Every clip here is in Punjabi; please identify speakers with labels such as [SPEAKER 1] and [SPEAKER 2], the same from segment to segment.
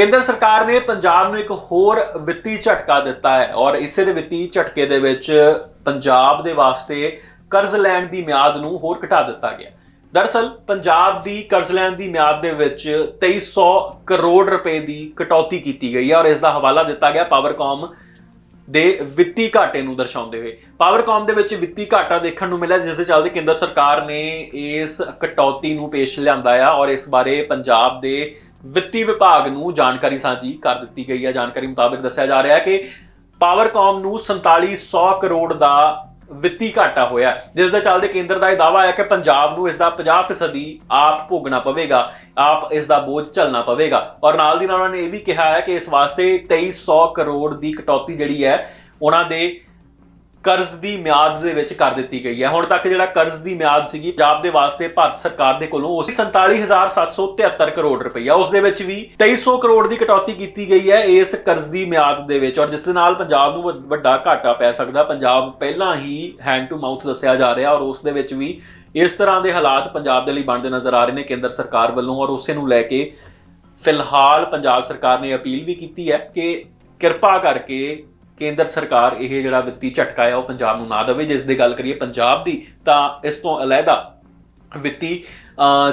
[SPEAKER 1] ਕੇਂਦਰ ਸਰਕਾਰ ਨੇ ਪੰਜਾਬ ਨੂੰ ਇੱਕ ਹੋਰ ਵਿੱਤੀ ਝਟਕਾ ਦਿੱਤਾ ਹੈ ਔਰ ਇਸੇ ਦੇ ਵਿੱਤੀ ਝਟਕੇ ਦੇ ਵਿੱਚ ਪੰਜਾਬ ਦੇ ਵਾਸਤੇ ਕਰਜ਼ ਲੈਣ ਦੀ ਮਿਆਦ ਨੂੰ ਹੋਰ ਘਟਾ ਦਿੱਤਾ ਗਿਆ ਦਰਅਸਲ, ਪੰਜਾਬ ਦੀ ਕਰਜ਼ ਲੈਣ ਦੀ ਮਿਆਦ ਦੇ ਵਿੱਚ 2300 ਕਰੋੜ ਰੁਪਏ ਦੀ ਕਟੌਤੀ ਕੀਤੀ ਗਈ ਹੈ ਔਰ ਇਸ ਦਾ ਹਵਾਲਾ ਦਿੱਤਾ ਗਿਆ ਪਾਵਰਕਾਮ ਦੇ ਵਿੱਤੀ ਘਾਟੇ ਨੂੰ ਦਰਸਾਉਂਦੇ ਹੋਏ। ਪਾਵਰਕਾਮ ਦੇ ਵਿੱਚ ਵਿੱਤੀ ਘਾਟਾ ਦੇਖਣ ਨੂੰ ਮਿਲਿਆ, ਜਿਸ ਦੇ ਚੱਲਦੇ ਕੇਂਦਰ ਸਰਕਾਰ ਨੇ ਇਸ ਕਟੌਤੀ ਨੂੰ ਪੇਸ਼ ਲਿਆਂਦਾ ਆ ਔਰ ਇਸ ਬਾਰੇ ਪੰਜਾਬ ਦੇ ਵਿੱਤੀ ਵਿਭਾਗ ਨੂੰ ਜਾਣਕਾਰੀ ਸਾਂਝੀ ਕਰ ਦਿੱਤੀ ਗਈ ਹੈ। ਜਾਣਕਾਰੀ ਮੁਤਾਬਕ ਦੱਸਿਆ ਜਾ ਰਿਹਾ ਹੈ ਕਿ ਪਾਵਰਕਾਮ ਨੂੰ 4700 ਕਰੋੜ ਦਾ ਵਿੱਤੀ ਘਾਟਾ ਹੋਇਆ ਜਿਸ ਦੇ ਚੱਲਦੇ ਕੇਂਦਰ ਦਾ ਇਹ ਦਾਅਵਾ ਹੈ ਕਿ ਪੰਜਾਬ ਨੂੰ ਇਸ ਦਾ 50% ਆਪ ਭੋਗਣਾ ਪਵੇਗਾ, ਆਪ ਇਸ ਦਾ ਬੋਝ ਝੱਲਣਾ ਪਵੇਗਾ। ਔਰ ਨਾਲ ਦੀ ਨਾਲ ਉਹਨਾਂ ਨੇ ਇਹ ਵੀ ਕਿਹਾ ਹੈ ਕਿ ਇਸ ਵਾਸਤੇ 2300 ਕਰੋੜ ਦੀ ਕਟੌਤੀ ਜਿਹੜੀ ਹੈ, ਉਹਨਾਂ ਦੇ ਕਰਜ਼ ਦੀ ਮਿਆਦ ਦੇ ਵਿੱਚ ਕਰ ਦਿੱਤੀ ਗਈ ਹੈ। ਹੁਣ ਤੱਕ ਜਿਹੜਾ ਕਰਜ਼ ਦੀ ਮਿਆਦ ਸੀਗੀ, ਪੰਜਾਬ ਦੇ ਵਾਸਤੇ ਭਾਰਤ ਸਰਕਾਰ ਦੇ ਕੋਲੋਂ ਉਹ ਸੀ 47773 ਕਰੋੜ ਰੁਪਈਆ, ਉਸ ਦੇ ਵਿੱਚ ਵੀ 2300 ਕਰੋੜ ਦੀ ਕਟੌਤੀ ਕੀਤੀ ਗਈ ਹੈ ਇਸ ਕਰਜ਼ ਦੀ ਮਿਆਦ ਦੇ ਵਿੱਚ। ਔਰ ਜਿਸ ਦੇ ਨਾਲ ਪੰਜਾਬ ਨੂੰ ਵੱਡ- ਵੱਡਾ ਘਾਟਾ ਪੈ ਸਕਦਾ, ਪੰਜਾਬ ਪਹਿਲਾਂ ਹੀ ਹੈਂਡ ਟੂ ਮਾਊਥ ਦੱਸਿਆ ਜਾ ਰਿਹਾ ਔਰ ਉਸ ਦੇ ਵਿੱਚ ਵੀ ਇਸ ਤਰ੍ਹਾਂ ਦੇ ਹਾਲਾਤ ਪੰਜਾਬ ਦੇ ਲਈ ਬਣਦੇ ਨਜ਼ਰ ਆ ਰਹੇ ਨੇ ਕੇਂਦਰ ਸਰਕਾਰ ਵੱਲੋਂ। ਔਰ ਉਸੇ ਨੂੰ ਲੈ ਕੇ ਫਿਲਹਾਲ ਪੰਜਾਬ ਸਰਕਾਰ ਨੇ ਅਪੀਲ ਵੀ ਕੀਤੀ ਹੈ ਕਿ ਕਿਰਪਾ ਕਰਕੇ ਕੇਂਦਰ ਸਰਕਾਰ ਇਹ ਜਿਹੜਾ ਵਿੱਤੀ ਝਟਕਾ ਹੈ ਉਹ ਪੰਜਾਬ ਨੂੰ ਨਾ ਦੇਵੇ। ਜਿਸ ਦੀ ਗੱਲ ਕਰੀਏ ਪੰਜਾਬ ਦੀ, ਤਾਂ ਇਸ ਤੋਂ ਅਲੱਗਾ ਵਿੱਤੀ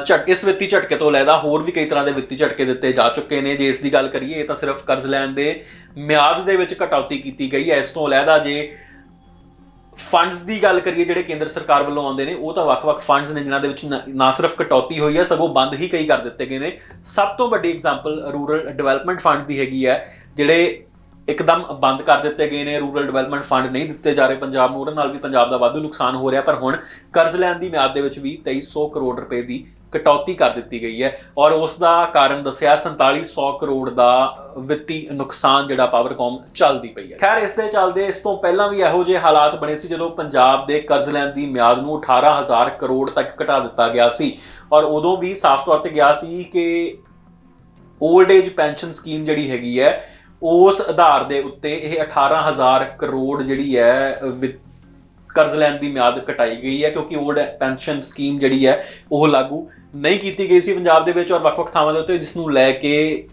[SPEAKER 1] ਝਟ, ਇਸ ਵਿੱਤੀ ਝਟਕੇ ਤੋਂ ਅਲੱਗਾ ਹੋਰ ਵੀ ਕਈ ਤਰ੍ਹਾਂ ਦੇ ਵਿੱਤੀ ਝਟਕੇ ਦਿੱਤੇ ਜਾ ਚੁੱਕੇ ਨੇ। ਜੇ ਇਸ ਦੀ ਗੱਲ ਕਰੀਏ, ਇਹ ਤਾਂ ਸਿਰਫ ਕਰਜ਼ ਲੈਣ ਦੇ ਮਿਆਦ ਦੇ ਵਿੱਚ ਕਟੌਤੀ ਕੀਤੀ ਗਈ ਹੈ। ਇਸ ਤੋਂ ਅਲੱਗਾ ਜੇ ਫੰਡਸ ਦੀ ਗੱਲ ਕਰੀਏ, ਜਿਹੜੇ ਕੇਂਦਰ ਸਰਕਾਰ ਵੱਲੋਂ ਆਉਂਦੇ ਨੇ, ਉਹ ਤਾਂ ਵੱਖ-ਵੱਖ ਫੰਡਸ ਨੇ, ਜਿਨ੍ਹਾਂ ਦੇ ਵਿੱਚ ਨਾ- ਨਾ ਸਿਰਫ ਕਟੌਤੀ ਹੋਈ ਹੈ, ਸਗੋਂ ਬੰਦ ਹੀ ਕਈ ਕਰ ਦਿੱਤੇ ਗਏ ਨੇ। ਸਭ ਤੋਂ ਵੱਡੀ ਐਗਜ਼ਾਮਪਲ ਰੂਰਲ ਡਿਵੈਲਪਮੈਂਟ ਫੰਡ ਦੀ ਹੈਗੀ ਹੈ, ਜਿਹੜੇ ਇੱਕਦਮ ਬੰਦ ਕਰ ਦਿੱਤੇ ਗਏ ਨੇ ਰੂਰਲ ਡਿਵੈਲਪਮੈਂਟ ਫੰਡ ਨਹੀਂ ਦਿੱਤੇ ਜਾ ਰਹੇ ਪੰਜਾਬ ਨੂੰ, ਉਹਦੇ ਨਾਲ ਵੀ ਪੰਜਾਬ ਦਾ ਵਾਧੂ ਨੁਕਸਾਨ ਹੋ ਰਿਹਾ, ਪਰ ਹੁਣ ਕਰਜ਼ ਲੈਣ ਦੀ ਮਿਆਦ ਦੇ ਵਿੱਚ ਵੀ 2300 ਕਰੋੜ ਰੁਪਏ ਦੀ ਕਟੌਤੀ ਕਰ ਦਿੱਤੀ ਗਈ ਹੈ ਔਰ ਉਸ ਦਾ ਕਾਰਨ ਦੱਸਿਆ 4700 ਕਰੋੜ ਦਾ ਵਿੱਤੀ ਨੁਕਸਾਨ ਜਿਹੜਾ ਪਾਵਰਕੌਮ ਚੱਲਦੀ ਪਈ ਹੈ। ਖੈਰ, ਇਸ ਦੇ ਚੱਲਦੇ ਇਸ ਤੋਂ ਪਹਿਲਾਂ ਵੀ ਇਹੋ ਜਿਹੇ ਹਾਲਾਤ ਬਣੇ ਸੀ ਜਦੋਂ ਪੰਜਾਬ ਦੇ ਕਰਜ਼ ਲੈਣ ਦੀ ਮਿਆਦ ਨੂੰ 18000 ਕਰੋੜ ਤੱਕ ਘਟਾ ਦਿੱਤਾ ਗਿਆ ਸੀ ਔਰ ਉਦੋਂ ਵੀ ਸਾਫ਼ ਤੌਰ ਤੇ ਗਿਆ ਸੀ ਕਿ 올ਡ ਏਜ ਪੈਨਸ਼ਨ ਸਕੀਮ ਜਿਹੜੀ ਹੈਗੀ ਹੈ ਉਸ ਆਧਾਰ ਦੇ ਉੱਤੇ ਇਹ 18000 ਕਰੋੜ ਜਿਹੜੀ ਹੈ ਵਿ- ਕਰਜ਼ ਲੈਣ ਦੀ ਮਿਆਦ ਘਟਾਈ ਗਈ ਹੈ, ਕਿਉਂਕਿ 올ਡ ਪੈਨਸ਼ਨ ਸਕੀਮ ਜਿਹੜੀ ਹੈ, ਉਹ ਲਾਗੂ ਨਹੀਂ ਕੀਤੀ ਗਈ ਸੀ ਪੰਜਾਬ ਦੇ ਵਿੱਚ ਔਰ ਵੱਖ-ਵੱਖ ਥਾਵਾਂ ਦੇ ਉੱਤੇ, ਜਿਸ ਨੂੰ ਲੈ ਕੇ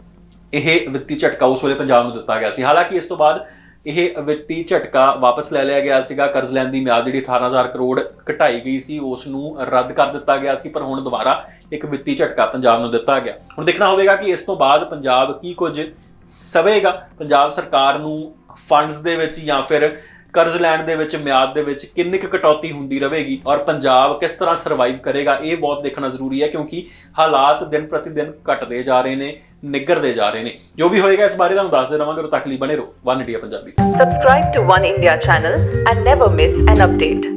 [SPEAKER 1] ਇਹ ਵਿੱਤੀ ਝਟਕਾ ਉਸ ਵੇਲੇ ਪੰਜਾਬ ਨੂੰ ਦਿੱਤਾ ਗਿਆ ਸੀ। ਹਾਲਾਂਕਿ ਇਸ ਤੋਂ ਬਾਅਦ ਇਹ ਵਿੱਤੀ ਝਟਕਾ ਵਾਪਸ ਲੈ ਲਿਆ ਗਿਆ ਸੀਗਾ। ਕਰਜ਼ ਲੈਣ ਦੀ ਮਿਆਦ ਜਿਹੜੀ 18000 ਕਰੋੜ ਘਟਾਈ ਗਈ ਸੀ, ਉਸ ਨੂੰ ਰੱਦ ਕਰ ਦਿੱਤਾ ਗਿਆ ਸੀ, ਪਰ ਹੁਣ ਦੁਬਾਰਾ ਇੱਕ ਵਿੱਤੀ ਝਟਕਾ ਪੰਜਾਬ ਨੂੰ ਦਿੱਤਾ ਗਿਆ। ਹੁਣ ਦੇਖਣਾ ਹੋਵੇਗਾ ਕਿ ਇਸ ਤੋਂ ਬਾਅਦ ਪੰਜਾਬ ਕੀ ਕੁਝ ਸਵੇਗਾ। ਪੰਜਾਬ ਸਰਕਾਰ ਨੂੰ ਫੰਡਸ ਦੇ ਵਿੱਚ ਜਾਂ ਫਿਰ ਕਰਜ਼ ਲੈਣ ਦੇ ਵਿੱਚ, ਮਿਆਦ ਦੇ ਵਿੱਚ ਕਿੰਨੀ ਕੁ ਕਟੌਤੀ ਹੁੰਦੀ ਰਹੇਗੀ ਔਰ ਪੰਜਾਬ ਕਿਸ ਤਰ੍ਹਾਂ ਸਰਵਾਈਵ ਕਰੇਗਾ, ਇਹ ਬਹੁਤ ਦੇਖਣਾ ਜ਼ਰੂਰੀ ਹੈ ਕਿਉਂਕਿ ਹਾਲਾਤ ਦਿਨ ਪ੍ਰਤੀ ਦਿਨ ਘਟਦੇ ਜਾ ਰਹੇ ਨੇ ਨਿੱਘਰਦੇ ਜਾ ਰਹੇ ਨੇ। ਜੋ ਵੀ ਹੋਏਗਾ ਇਸ ਬਾਰੇ ਤੁਹਾਨੂੰ ਦੱਸਦੇ ਰਵਾਂਗੇ, ਉਦੋਂ ਤੱਕ ਲਈ ਬਣੇ ਰਹੋ। One India Punjabi.
[SPEAKER 2] Subscribe to One India channel and never miss an update.